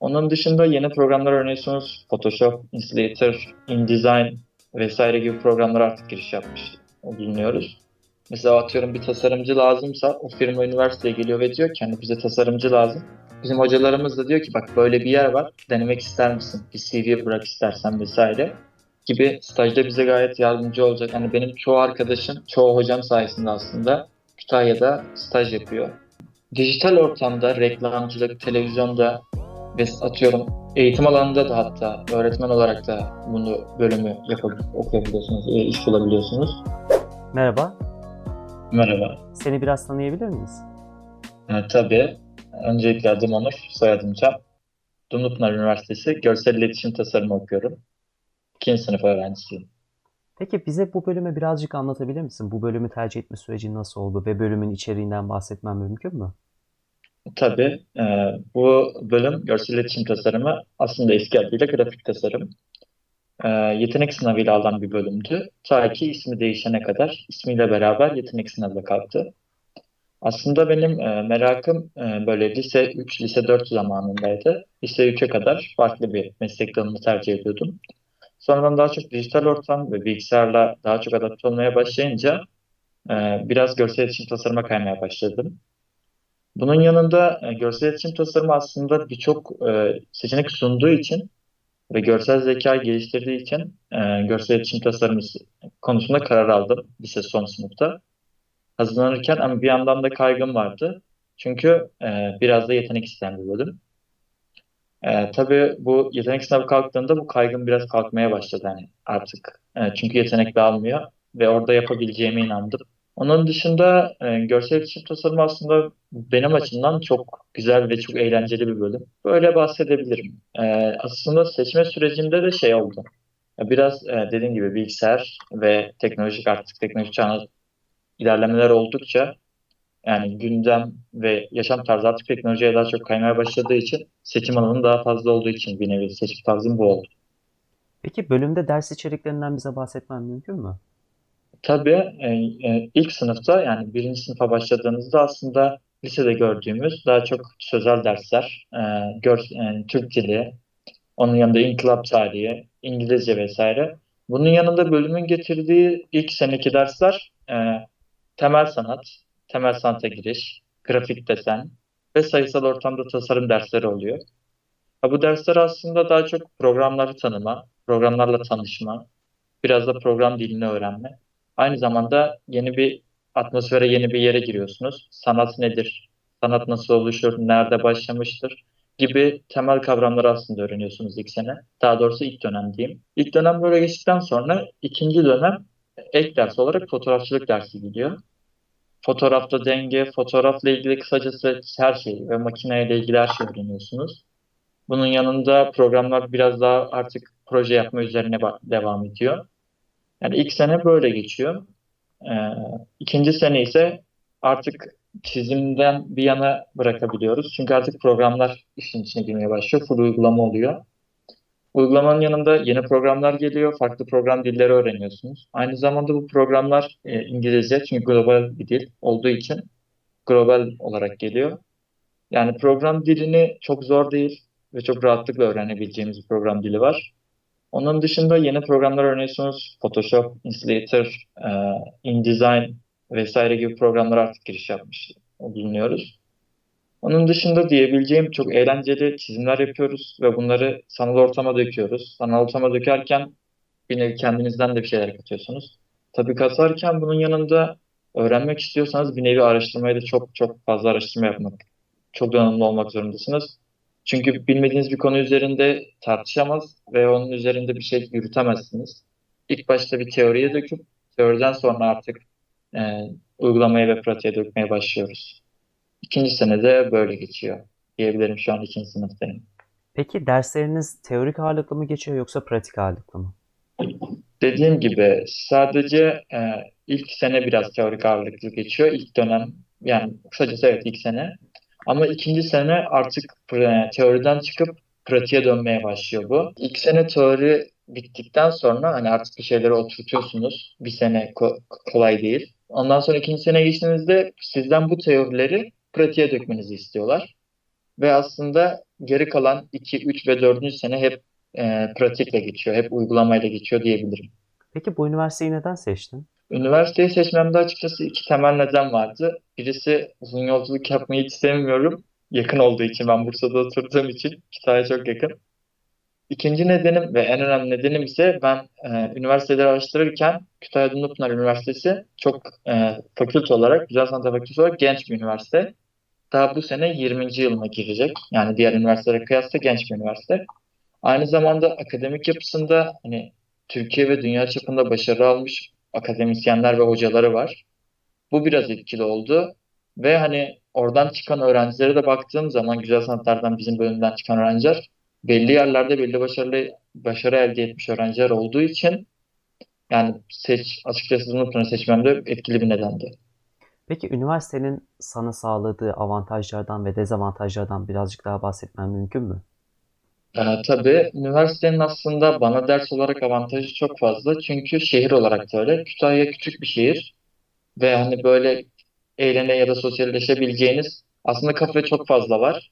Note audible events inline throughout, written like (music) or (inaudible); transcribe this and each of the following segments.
Onun dışında yeni programlar öğreniyorsunuz. Photoshop, Illustrator, InDesign vesaire gibi programlara artık giriş yapmış bulunuyoruz. Mesela atıyorum bir tasarımcı lazımsa o firma üniversiteye geliyor ve diyor ki hani bize tasarımcı lazım. Bizim hocalarımız da diyor ki bak böyle bir yer var denemek ister misin? Bir CV bırak istersen vesaire gibi stajda bize gayet yardımcı olacak. Yani benim çoğu arkadaşım, çoğu hocam sayesinde aslında Kütahya'da staj yapıyor. Dijital ortamda, reklamcılık, televizyonda ve atıyorum eğitim alanında da hatta öğretmen olarak da bunu bölümü yapabilir, okuyabiliyorsunuz, e, iş bulabiliyorsunuz. Merhaba, Merhaba. seni biraz tanıyabilir miyiz? Evet, tabii. Öncelikle adım Onur, soyadım Can. Dumlupınar Üniversitesi Görsel İletişim Tasarımı okuyorum. İkinci sınıf öğrencisiyim. Peki bize bu bölümü birazcık anlatabilir misin? Bu bölümü tercih etme süreci nasıl oldu ve bölümün içeriğinden bahsetmen mümkün mü? Tabii e, bu bölüm Görsel İletişim Tasarımı aslında eski adıyla grafik tasarım. E, yetenek sınavıyla alan bir bölümdü. Ta ki ismi değişene kadar ismiyle beraber yetenek sınavına kalktı. Aslında benim e, merakım e, böyle lise 3, lise 4 zamanındaydı. Lise 3'e kadar farklı bir meslek dalını tercih ediyordum. Sonradan daha çok dijital ortam ve bilgisayarla daha çok adapte olmaya başlayınca e, biraz görsel iletişim tasarıma kaymaya başladım. Bunun yanında e, görsel iletişim tasarımı aslında birçok e, seçenek sunduğu için ve görsel zekayı geliştirdiği için e, görsel iletişim tasarımı konusunda karar aldım lise son sınıfta hazırlanırken ama bir yandan da kaygım vardı. Çünkü biraz da yetenek isteyen bir bölüm. Tabii bu yetenek sınavı kalktığında bu kaygım biraz kalkmaya başladı hani artık. Çünkü yetenek dağılmıyor ve orada yapabileceğime inandım. Onun dışında e, görsel iletişim tasarımı aslında benim açımdan çok güzel ve çok eğlenceli bir bölüm. Böyle bahsedebilirim. E, aslında seçme sürecinde de şey oldu. Biraz e, dediğim gibi bilgisayar ve teknolojik artık teknoloji çağına ilerlemeler oldukça yani gündem ve yaşam tarzı artık teknolojiye daha çok kaymaya başladığı için seçim alanının daha fazla olduğu için bir nevi seçim tarzım bu oldu. Peki bölümde ders içeriklerinden bize bahsetmen mümkün mü? Tabii e, e, ilk sınıfta yani birinci sınıfa başladığımızda aslında lisede gördüğümüz daha çok sözel dersler, e, e, Türk dili, onun yanında inkılap tarihi, İngilizce vesaire. Bunun yanında bölümün getirdiği ilk seneki dersler temel sanat, temel sanata giriş, grafik desen ve sayısal ortamda tasarım dersleri oluyor. Bu dersler aslında daha çok programları tanıma, programlarla tanışma, biraz da program dilini öğrenme. Aynı zamanda yeni bir atmosfere, yeni bir yere giriyorsunuz. Sanat nedir? Sanat nasıl oluşur? Nerede başlamıştır? gibi temel kavramları aslında öğreniyorsunuz ilk sene. Daha doğrusu ilk dönem diyeyim. İlk dönem böyle geçtikten sonra ikinci dönem ek ders olarak fotoğrafçılık dersi gidiyor. Fotoğrafta denge, fotoğrafla ilgili kısacası her şey ve makineyle ilgili her şey öğreniyorsunuz. Bunun yanında programlar biraz daha artık proje yapma üzerine devam ediyor. Yani ilk sene böyle geçiyor. Ee, ikinci sene ise artık çizimden bir yana bırakabiliyoruz. Çünkü artık programlar işin içine girmeye başlıyor. Full uygulama oluyor. Uygulamanın yanında yeni programlar geliyor. Farklı program dilleri öğreniyorsunuz. Aynı zamanda bu programlar e, İngilizce çünkü global bir dil olduğu için global olarak geliyor. Yani program dilini çok zor değil ve çok rahatlıkla öğrenebileceğimiz bir program dili var. Onun dışında yeni programlar öğreniyorsunuz. Photoshop, Illustrator, e, InDesign vesaire gibi programlar artık giriş yapmış bulunuyoruz. Onun dışında diyebileceğim çok eğlenceli çizimler yapıyoruz ve bunları sanal ortama döküyoruz. Sanal ortama dökerken bir nevi kendinizden de bir şeyler katıyorsunuz. Tabii katarken bunun yanında öğrenmek istiyorsanız bir nevi araştırmayı da çok çok fazla araştırma yapmak. Çok donanımlı olmak zorundasınız. Çünkü bilmediğiniz bir konu üzerinde tartışamaz ve onun üzerinde bir şey yürütemezsiniz. İlk başta bir teoriye döküp teoriden sonra artık e, uygulamaya ve pratiğe dökmeye başlıyoruz. İkinci senede böyle geçiyor. Diyebilirim şu an ikinci sınıftayım. Peki dersleriniz teorik ağırlıklı mı geçiyor yoksa pratik ağırlıklı mı? Dediğim gibi sadece e, ilk sene biraz teorik ağırlıklı geçiyor. İlk dönem yani kısacası evet ilk sene. Ama ikinci sene artık teoriden çıkıp pratiğe dönmeye başlıyor bu. İlk sene teori bittikten sonra hani artık bir şeyleri oturtuyorsunuz. Bir sene ko- kolay değil. Ondan sonra ikinci sene geçtiğinizde sizden bu teorileri pratiğe dökmenizi istiyorlar. Ve aslında geri kalan 2, 3 ve 4. sene hep e, pratikle geçiyor, hep uygulamayla geçiyor diyebilirim. Peki bu üniversiteyi neden seçtin? Üniversiteyi seçmemde açıkçası iki temel neden vardı. Birisi uzun yolculuk yapmayı hiç sevmiyorum. Yakın olduğu için ben Bursa'da oturduğum için Kütahya çok yakın. İkinci nedenim ve en önemli nedenim ise ben e, üniversiteleri araştırırken Kütahya Dumlupınar Üniversitesi çok e, fakülte olarak, Güzel Sanatlar Fakültesi olarak genç bir üniversite. Daha bu sene 20. yılına girecek. Yani diğer üniversitelere kıyasla genç bir üniversite. Aynı zamanda akademik yapısında hani Türkiye ve dünya çapında başarı almış akademisyenler ve hocaları var. Bu biraz etkili oldu. Ve hani oradan çıkan öğrencilere de baktığım zaman güzel sanatlardan bizim bölümden çıkan öğrenciler belli yerlerde belli başarılı başarı elde etmiş öğrenciler olduğu için yani seç açıkçası Zumrut'unu seçmemde etkili bir nedendi. Peki üniversitenin sana sağladığı avantajlardan ve dezavantajlardan birazcık daha bahsetmen mümkün mü? Ee, tabii üniversitenin aslında bana ders olarak avantajı çok fazla. Çünkü şehir olarak da öyle. Kütahya küçük bir şehir ve hani böyle eğlene ya da sosyalleşebileceğiniz aslında kafe çok fazla var.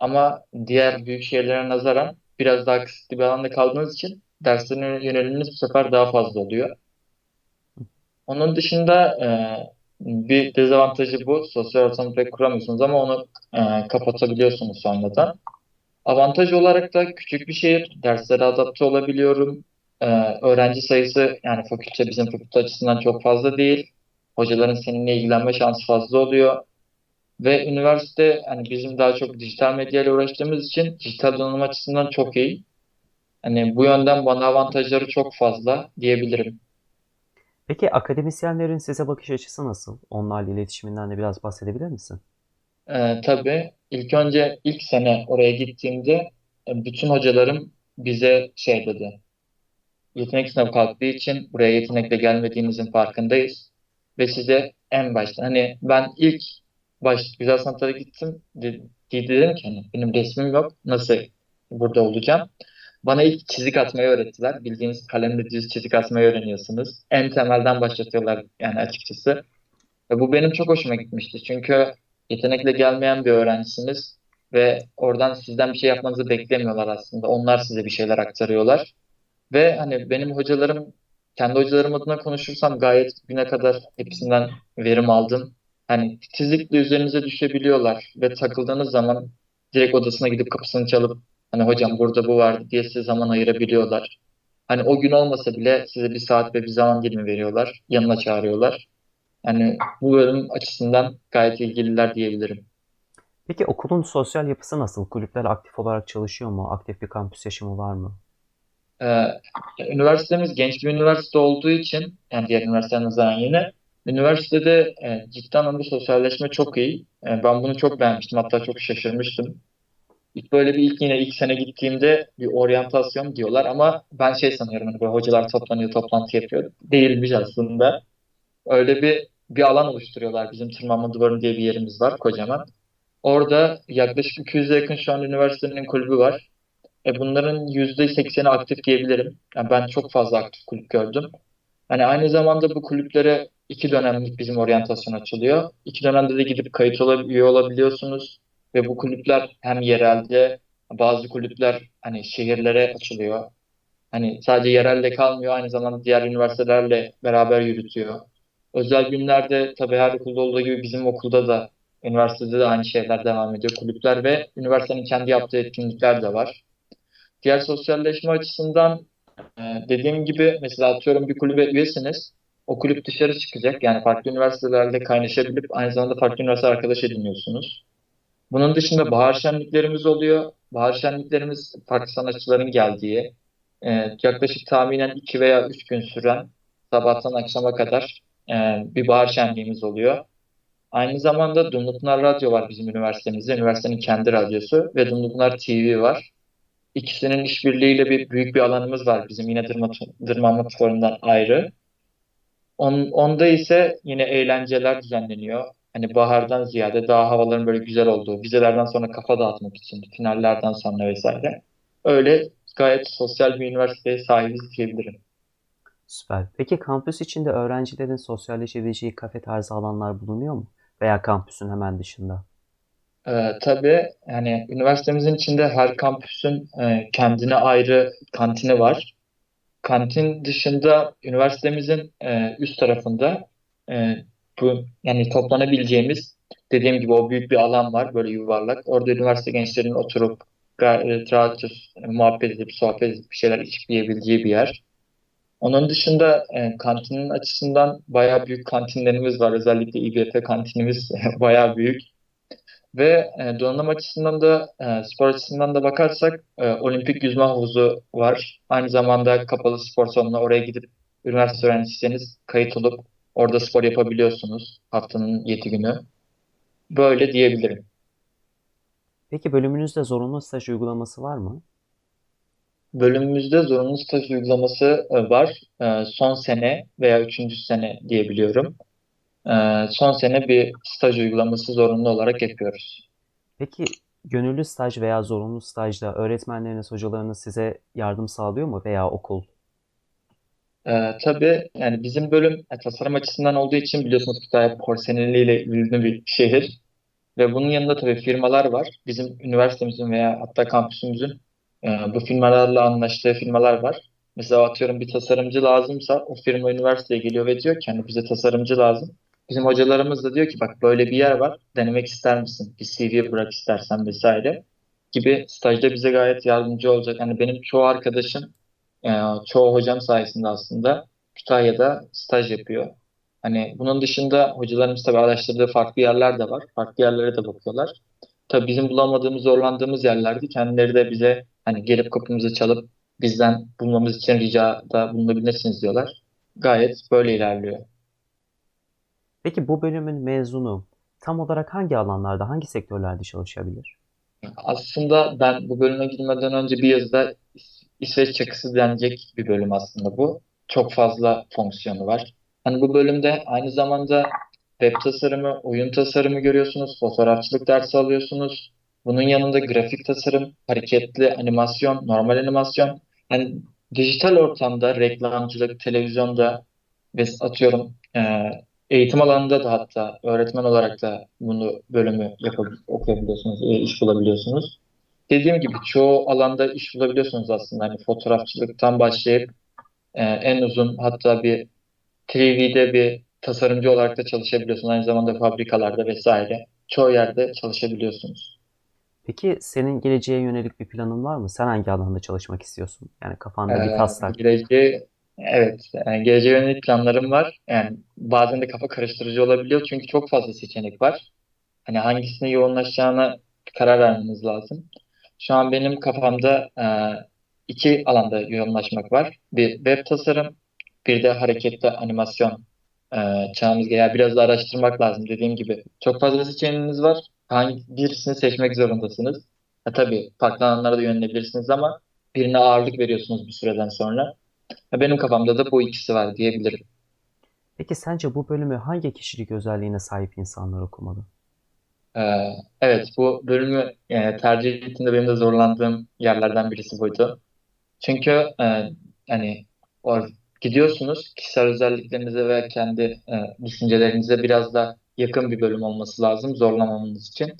Ama diğer büyük şehirlere nazaran biraz daha kısıtlı bir alanda kaldığınız için derslerine yöneliminiz bu sefer daha fazla oluyor. Onun dışında e, bir dezavantajı bu. Sosyal ortamı pek kuramıyorsunuz ama onu e, kapatabiliyorsunuz sonradan. Avantaj olarak da küçük bir şehir, derslere adapte olabiliyorum. Ee, öğrenci sayısı yani fakülte bizim fakülte açısından çok fazla değil. Hocaların seninle ilgilenme şansı fazla oluyor. Ve üniversite hani bizim daha çok dijital medya ile uğraştığımız için dijital donanım açısından çok iyi. Hani bu yönden bana avantajları çok fazla diyebilirim. Peki akademisyenlerin size bakış açısı nasıl? Onlarla iletişiminden de biraz bahsedebilir misin? Ee, tabii ilk önce ilk sene oraya gittiğimde e, bütün hocalarım bize şey dedi. Yetenek sınavı kalktığı için buraya yetenekle gelmediğinizin farkındayız. Ve size en başta hani ben ilk baş güzel sanatlara gittim de, dedim ki hani benim resmim yok nasıl burada olacağım. Bana ilk çizik atmayı öğrettiler. Bildiğiniz kalemle düz çizik atmayı öğreniyorsunuz. En temelden başlatıyorlar yani açıkçası. Ve bu benim çok hoşuma gitmişti. Çünkü yetenekle gelmeyen bir öğrencisiniz ve oradan sizden bir şey yapmanızı beklemiyorlar aslında. Onlar size bir şeyler aktarıyorlar. Ve hani benim hocalarım, kendi hocalarım adına konuşursam gayet güne kadar hepsinden verim aldım. Hani titizlikle üzerinize düşebiliyorlar ve takıldığınız zaman direkt odasına gidip kapısını çalıp hani hocam burada bu vardı diye size zaman ayırabiliyorlar. Hani o gün olmasa bile size bir saat ve bir zaman dilimi veriyorlar. Yanına çağırıyorlar. Yani bu bölüm açısından gayet ilgililer diyebilirim. Peki okulun sosyal yapısı nasıl? Kulüpler aktif olarak çalışıyor mu? Aktif bir kampüs yaşamı var mı? Ee, üniversitemiz genç bir üniversite olduğu için yani diğer üniversitelerden nazaran yine üniversitede e, ciddi anlamda sosyalleşme çok iyi. E, ben bunu çok beğenmiştim. Hatta çok şaşırmıştım. İlk böyle bir ilk yine ilk sene gittiğimde bir oryantasyon diyorlar ama ben şey sanıyorum hani böyle hocalar toplanıyor, toplantı yapıyor. Değilmiş aslında. Öyle bir bir alan oluşturuyorlar. Bizim tırmanma duvarı diye bir yerimiz var kocaman. Orada yaklaşık 200'e yakın şu an üniversitenin kulübü var. E bunların %80'i aktif diyebilirim. Yani ben çok fazla aktif kulüp gördüm. Hani aynı zamanda bu kulüplere iki dönemlik bizim oryantasyon açılıyor. İki dönemde de gidip kayıt olab üye olabiliyorsunuz. Ve bu kulüpler hem yerelde bazı kulüpler hani şehirlere açılıyor. Hani sadece yerelde kalmıyor aynı zamanda diğer üniversitelerle beraber yürütüyor. Özel günlerde tabii her okulda olduğu gibi bizim okulda da üniversitede de aynı şeyler devam ediyor. Kulüpler ve üniversitenin kendi yaptığı etkinlikler de var. Diğer sosyalleşme açısından e, dediğim gibi mesela atıyorum bir kulübe üyesiniz. O kulüp dışarı çıkacak. Yani farklı üniversitelerle kaynaşabilip aynı zamanda farklı üniversite arkadaş ediniyorsunuz. Bunun dışında bahar şenliklerimiz oluyor. Bahar şenliklerimiz farklı sanatçıların geldiği, e, yaklaşık tahminen 2 veya 3 gün süren sabahtan akşama kadar bir bahar şenliğimiz oluyor. Aynı zamanda Dumlupınar Radyo var bizim üniversitemizde. Üniversitenin kendi radyosu ve Dumlupınar TV var. İkisinin işbirliğiyle bir büyük bir alanımız var bizim yine Dırma, Dırmanma Fuarı'ndan ayrı. On, onda ise yine eğlenceler düzenleniyor. Hani bahardan ziyade daha havaların böyle güzel olduğu, vizelerden sonra kafa dağıtmak için, finallerden sonra vesaire. Öyle gayet sosyal bir üniversiteye sahibiz diyebilirim. Süper. Peki kampüs içinde öğrencilerin sosyalleşebileceği kafe tarzı alanlar bulunuyor mu? Veya kampüsün hemen dışında? Ee, tabii yani üniversitemizin içinde her kampüsün e, kendine ayrı kantini var. Kantin dışında üniversitemizin e, üst tarafında e, bu yani toplanabileceğimiz dediğim gibi o büyük bir alan var böyle yuvarlak. Orada üniversite gençlerinin oturup gayet rahat e, muhabbet edip sohbet edip bir şeyler içip yiyebileceği bir yer. Onun dışında e, kantinin açısından bayağı büyük kantinlerimiz var. Özellikle İGF kantinimiz (laughs) bayağı büyük. Ve e, donanım açısından da e, spor açısından da bakarsak e, olimpik yüzme havuzu var. Aynı zamanda kapalı spor salonuna oraya gidip üniversite öğrenciyseniz kayıt olup orada spor yapabiliyorsunuz haftanın 7 günü. Böyle diyebilirim. Peki bölümünüzde zorunlu staj uygulaması var mı? Bölümümüzde zorunlu staj uygulaması e, var. E, son sene veya üçüncü sene diyebiliyorum. E, son sene bir staj uygulaması zorunlu olarak yapıyoruz. Peki gönüllü staj veya zorunlu stajda öğretmenleriniz, hocalarınız size yardım sağlıyor mu veya okul? Ee, tabii yani bizim bölüm tasarım açısından olduğu için biliyorsunuz Kütahya porselenliğiyle ünlü bir şehir ve bunun yanında tabii firmalar var. Bizim üniversitemizin veya hatta kampüsümüzün bu firmalarla anlaştığı firmalar var. Mesela atıyorum bir tasarımcı lazımsa o firma üniversiteye geliyor ve diyor ki hani bize tasarımcı lazım. Bizim hocalarımız da diyor ki bak böyle bir yer var denemek ister misin? Bir CV bırak istersen vesaire gibi stajda bize gayet yardımcı olacak. Yani benim çoğu arkadaşım e, çoğu hocam sayesinde aslında Kütahya'da staj yapıyor. Hani bunun dışında hocalarımız tabii araştırdığı farklı yerler de var. Farklı yerlere de bakıyorlar. Tabii bizim bulamadığımız, zorlandığımız yerlerde kendileri de bize hani gelip kapımızı çalıp bizden bulmamız için ricada bulunabilirsiniz diyorlar. Gayet böyle ilerliyor. Peki bu bölümün mezunu tam olarak hangi alanlarda, hangi sektörlerde çalışabilir? Aslında ben bu bölüme girmeden önce bir yazıda İs- İsveç çakısı denecek bir bölüm aslında bu. Çok fazla fonksiyonu var. Hani bu bölümde aynı zamanda web tasarımı, oyun tasarımı görüyorsunuz, fotoğrafçılık dersi alıyorsunuz. Bunun yanında grafik tasarım, hareketli animasyon, normal animasyon. Yani dijital ortamda reklamcılık, televizyonda ve atıyorum e, eğitim alanında da hatta öğretmen olarak da bunu bölümü yapıp okuyabiliyorsunuz, e, iş bulabiliyorsunuz. Dediğim gibi çoğu alanda iş bulabiliyorsunuz aslında. Hani fotoğrafçılıktan başlayıp e, en uzun hatta bir 3D'de bir tasarımcı olarak da çalışabiliyorsunuz. Aynı zamanda fabrikalarda vesaire. Çoğu yerde çalışabiliyorsunuz. Peki senin geleceğe yönelik bir planın var mı? Sen hangi alanda çalışmak istiyorsun? Yani kafanda bir taslak. geleceğe, evet, yani geleceğe yönelik planlarım var. Yani bazen de kafa karıştırıcı olabiliyor çünkü çok fazla seçenek var. Hani hangisine yoğunlaşacağına karar vermeniz lazım. Şu an benim kafamda e, iki alanda yoğunlaşmak var. Bir web tasarım, bir de hareketli animasyon e, çağımız geliyor. Biraz da araştırmak lazım dediğim gibi. Çok fazla seçeneğiniz var. Hangi birisini seçmek zorundasınız. Ha, tabii farklı alanlara da yönelebilirsiniz ama birine ağırlık veriyorsunuz bir süreden sonra. Ha, benim kafamda da bu ikisi var diyebilirim. Peki sence bu bölümü hangi kişilik özelliğine sahip insanlar okumalı? Ee, evet bu bölümü e, tercih ettiğimde benim de zorlandığım yerlerden birisi buydu. Çünkü e, hani o, gidiyorsunuz kişisel özelliklerinize ve kendi e, düşüncelerinize biraz da yakın bir bölüm olması lazım zorlamamanız için.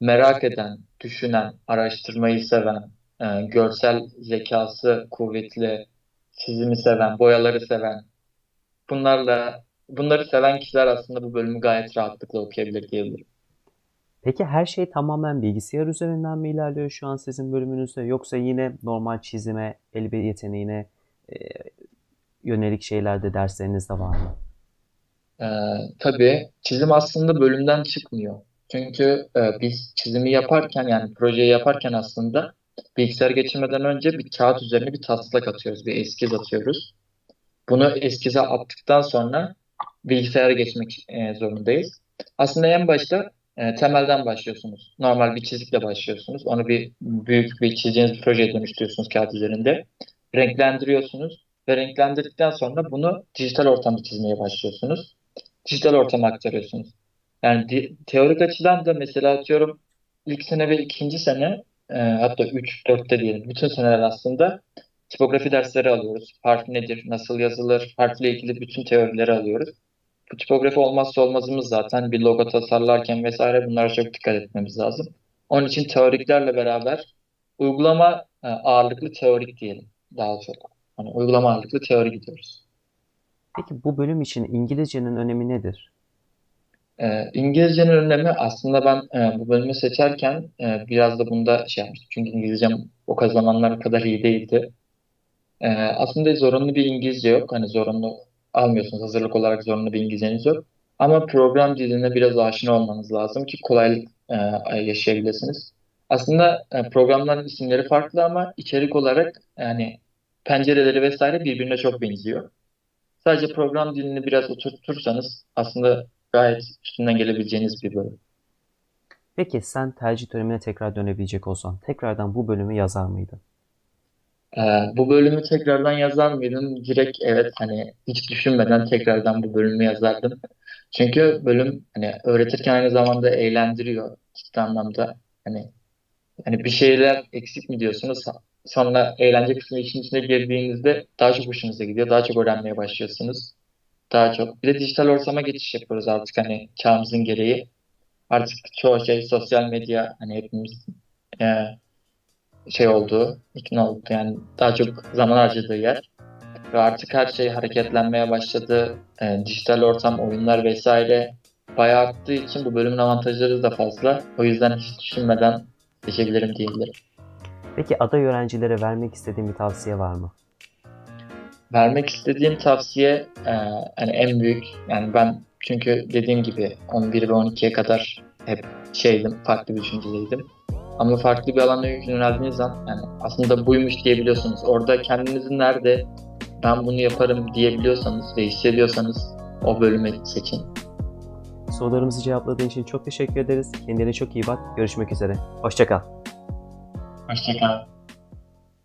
Merak eden, düşünen, araştırmayı seven, e, görsel zekası kuvvetli, çizimi seven, boyaları seven, bunlarla bunları seven kişiler aslında bu bölümü gayet rahatlıkla okuyabilir diyebilirim. Peki her şey tamamen bilgisayar üzerinden mi ilerliyor şu an sizin bölümünüzde yoksa yine normal çizime, el yeteneğine e, yönelik şeylerde dersleriniz de var mı? Ee, tabii çizim aslında bölümden çıkmıyor. Çünkü e, biz çizimi yaparken yani projeyi yaparken aslında bilgisayar geçirmeden önce bir kağıt üzerine bir taslak atıyoruz, bir eskiz atıyoruz. Bunu eskize attıktan sonra bilgisayara geçmek e, zorundayız. Aslında en başta e, temelden başlıyorsunuz. Normal bir çizikle başlıyorsunuz. Onu bir büyük bir çizeceğiniz bir projeye dönüştürüyorsunuz kağıt üzerinde. Renklendiriyorsunuz ve renklendirdikten sonra bunu dijital ortamda çizmeye başlıyorsunuz. Dijital ortama aktarıyorsunuz. Yani di- teorik açıdan da mesela atıyorum ilk sene ve ikinci sene e, hatta 3 4'te diyelim bütün seneler aslında tipografi dersleri alıyoruz. Harf nedir, nasıl yazılır, harfle ilgili bütün teorileri alıyoruz. Bu tipografi olmazsa olmazımız zaten. Bir logo tasarlarken vesaire bunlara çok dikkat etmemiz lazım. Onun için teoriklerle beraber uygulama e, ağırlıklı teorik diyelim daha çok. Hani uygulama ağırlıklı teori gidiyoruz. Peki bu bölüm için İngilizcenin önemi nedir? Ee, İngilizcenin önemi aslında ben e, bu bölümü seçerken e, biraz da bunda şey yapmıştım. Çünkü İngilizcem o kadar zamanlar kadar iyi değildi. Ee, aslında zorunlu bir İngilizce yok. Hani zorunlu almıyorsunuz. Hazırlık olarak zorunlu bir İngilizceniz yok. Ama program diline biraz aşina olmanız lazım ki kolaylık e, yaşayabilirsiniz. Aslında e, programların isimleri farklı ama içerik olarak yani pencereleri vesaire birbirine çok benziyor. Sadece program dilini biraz oturtursanız aslında gayet üstünden gelebileceğiniz bir bölüm. Peki sen tercih dönemine tekrar dönebilecek olsan tekrardan bu bölümü yazar mıydın? Ee, bu bölümü tekrardan yazar mıydım? Direkt evet hani hiç düşünmeden tekrardan bu bölümü yazardım. Çünkü bölüm hani öğretirken aynı zamanda eğlendiriyor ciddi anlamda. Hani hani bir şeyler eksik mi diyorsunuz? Sonra eğlence kısmı işin içine girdiğinizde daha çok hoşunuza gidiyor. Daha çok öğrenmeye başlıyorsunuz. Daha çok. Bir de dijital ortama geçiş yapıyoruz artık hani çağımızın gereği. Artık çoğu şey sosyal medya hani hepimiz e, şey oldu, ikna oldu yani daha çok zaman harcadığı yer. Ve artık her şey hareketlenmeye başladı. E, dijital ortam, oyunlar vesaire bayağı arttığı için bu bölümün avantajları da fazla. O yüzden hiç düşünmeden seçebilirim diyebilirim. Peki aday öğrencilere vermek istediğin bir tavsiye var mı? Vermek istediğim tavsiye e, hani en büyük yani ben çünkü dediğim gibi 11 ve 12'ye kadar hep şeydim, farklı bir düşüncedeydim. Ama farklı bir alana yöneldiğiniz zaman yani aslında buymuş diyebiliyorsunuz. Orada kendinizi nerede ben bunu yaparım diyebiliyorsanız ve hissediyorsanız o bölümü seçin. Sorularımızı cevapladığın için çok teşekkür ederiz. Kendine çok iyi bak. Görüşmek üzere. Hoşça kal. Hoşçakalın.